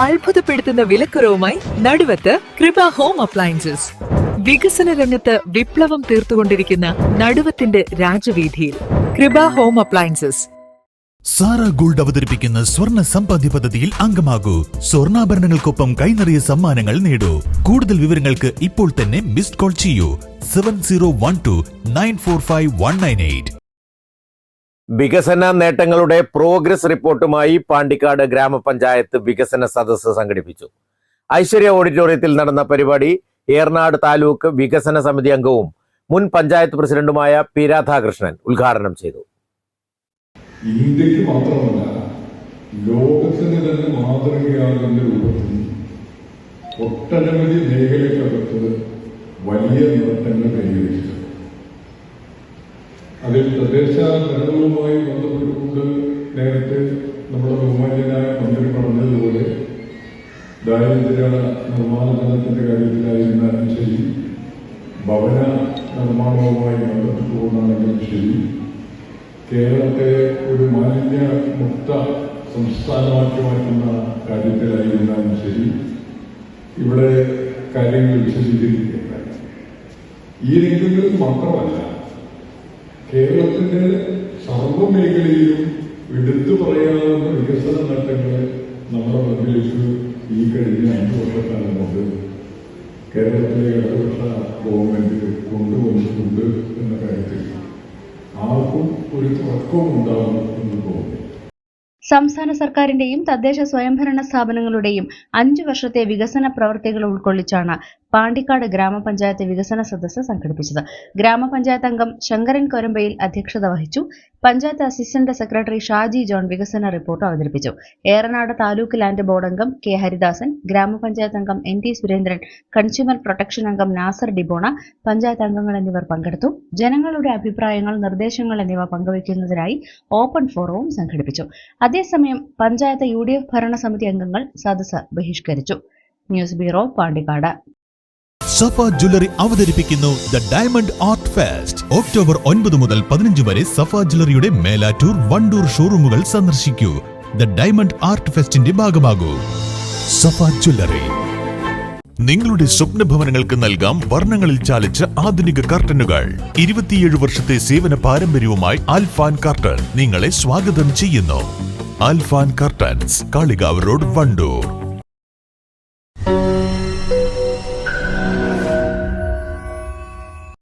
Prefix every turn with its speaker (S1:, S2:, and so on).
S1: അത്ഭുതപ്പെടുത്തുന്ന വിലക്കുറവുമായി നടുവത്ത് കൃപ home appliances. വികസന രംഗത്ത് വിപ്ലവം തീർത്തുകൊണ്ടിരിക്കുന്ന നടുവത്തിന്റെ രാജവീതിയിൽ കൃപ ഹോം അപ്ലയൻസസ്.
S2: സാറ ഗോൾഡ് അവതരിപ്പിക്കുന്ന സ്വർണ സമ്പാദ്യ പദ്ധതിയിൽ അംഗമാകൂ. സ്വർണാഭരണങ്ങൾക്കൊപ്പം കൈനിറിയ സമ്മാനങ്ങൾ നേടൂ. കൂടുതൽ വിവരങ്ങൾക്ക് ഇപ്പോൾ തന്നെ മിസ്ഡ് കോൾ ചെയ്യൂ. Seven zero one two nine four five one nine eight.
S3: വികസന നേട്ടങ്ങളുടെ പ്രോഗ്രസ് റിപ്പോർട്ടുമായി പാണ്ടിക്കാട് ഗ്രാമപഞ്ചായത്ത് വികസന സദസ്സ് സംഘടിപ്പിച്ചു. ഐശ്വര്യ ഓഡിറ്റോറിയത്തിൽ നടന്ന പരിപാടി ഏർനാട് താലൂക്ക് വികസന സമിതി അംഗവും മുൻ പഞ്ചായത്ത് പ്രസിഡന്റുമായ പി രാധാകൃഷ്ണൻ ഉദ്ഘാടനം ചെയ്തു.
S4: രൂപത്തിൽ ഒട്ടനവധി മേഖലക്കകത്ത് വലിയ നേട്ടങ്ങൾ കൈവരിച്ചു. അതിൽ തദ്ദേശ ഭരണവുമായി ബന്ധപ്പെട്ടുകൊണ്ട് നേരത്തെ നമ്മുടെ ബഹുമാന്യനായ മന്ത്രി പറഞ്ഞതുപോലെ ദാരിദ്ര്യ നിർമ്മാണത്തിന്റെ കാര്യത്തിലായിരുന്നാലും ശരി ഭവന നിർമ്മാണവുമായി ബന്ധപ്പെട്ടുകൊണ്ടാണെങ്കിലും ശരി. കേരളത്തെ ഒരു മാലിന്യ മുക്ത സംസ്ഥാനമാക്കി മാറ്റുന്ന കാര്യത്തിലായിരുന്നാലും ശരി. ഇവിടെ കാര്യങ്ങൾ വിശദീകരിക്കേണ്ട ഈ രംഗങ്ങളിൽ മാത്രമല്ല കേരളത്തിന്റെ സർവമേഖലയിലും എടുത്തു പറയാവുന്ന വികസന നേട്ടങ്ങൾ നമ്മുടെ മുന്നിലേക്ക് ഈ കഴിഞ്ഞ അഞ്ചു വർഷക്കാലം കൊണ്ട് കേരളത്തിലെ ഇടതുപക്ഷ ഗവൺമെന്റ് കൊണ്ടുവന്നിട്ടുണ്ട് എന്ന കാര്യത്തിൽ ആർക്കും ഒരു തർക്കവും ഉണ്ടാകും എന്ന് തോന്നുന്നു.
S5: സംസ്ഥാന സർക്കാരിന്റെയും തദ്ദേശ സ്വയംഭരണ സ്ഥാപനങ്ങളുടെയും അഞ്ചു വർഷത്തെ വികസന പ്രവർത്തികൾ ഉൾക്കൊള്ളിച്ചാണ് പാണ്ടിക്കാട് ഗ്രാമപഞ്ചായത്ത് വികസന സദസ്സ് സംഘടിപ്പിച്ചത്. ഗ്രാമപഞ്ചായത്ത് അംഗം ശങ്കരൻ കൊരമ്പയിൽ അധ്യക്ഷത വഹിച്ചു. Panchayat assistant secretary Shaji John വികസന റിപ്പോർട്ട് അവതരിപ്പിച്ചു. ഏറനാട് താലൂക്ക് ലാൻഡ് ബോർഡ് അംഗം കെ ഹരിദാസൻ ഗ്രാമപഞ്ചായത്ത് അംഗം N T Surendran consumer protection അംഗം നാസർ ഡിബോണ പഞ്ചായത്ത് അംഗങ്ങൾ എന്നിവർ പങ്കെടുത്തു. ജനങ്ങളുടെ അഭിപ്രായങ്ങൾ നിർദ്ദേശങ്ങൾ എന്നിവ പങ്കുവയ്ക്കുന്നതിനായി ഓപ്പൺ ഫോറവും സംഘടിപ്പിച്ചു. അതേസമയം പഞ്ചായത്ത് യു ഡി എഫ് ഭരണസമിതി അംഗങ്ങൾ സദസ്സ് ബഹിഷ്കരിച്ചു. News bureau Pandikkad.
S2: Safa jewellery അവതരിപ്പിക്കുന്നു the diamond art fest. October ഒൻപത് മുതൽ പതിനഞ്ച് വരെ സഫ ജ്വല്ലറിയുടെ മേലാറ്റൂർ വണ്ടൂർ ഷോറൂമുകൾ സന്ദർശിക്കൂ. ദ ഡയമണ്ട് ആർട്ട് ഫെസ്റ്റിന്റെ ഭാഗമാകൂ. സഫ ജ്വല്ലറി. നിങ്ങളുടെ സ്വപ്ന ഭവനങ്ങൾക്ക് നൽകാം വർണങ്ങളിൽ ചാലിച്ച ആധുനിക കർട്ടനുകൾ. ഇരുപത്തിയേഴ് വർഷത്തെ സേവന പാരമ്പര്യവുമായി ആൽഫാൻ കർട്ടൻ നിങ്ങളെ സ്വാഗതം ചെയ്യുന്നു. Alfan curtains Kalikavu road Wandoor.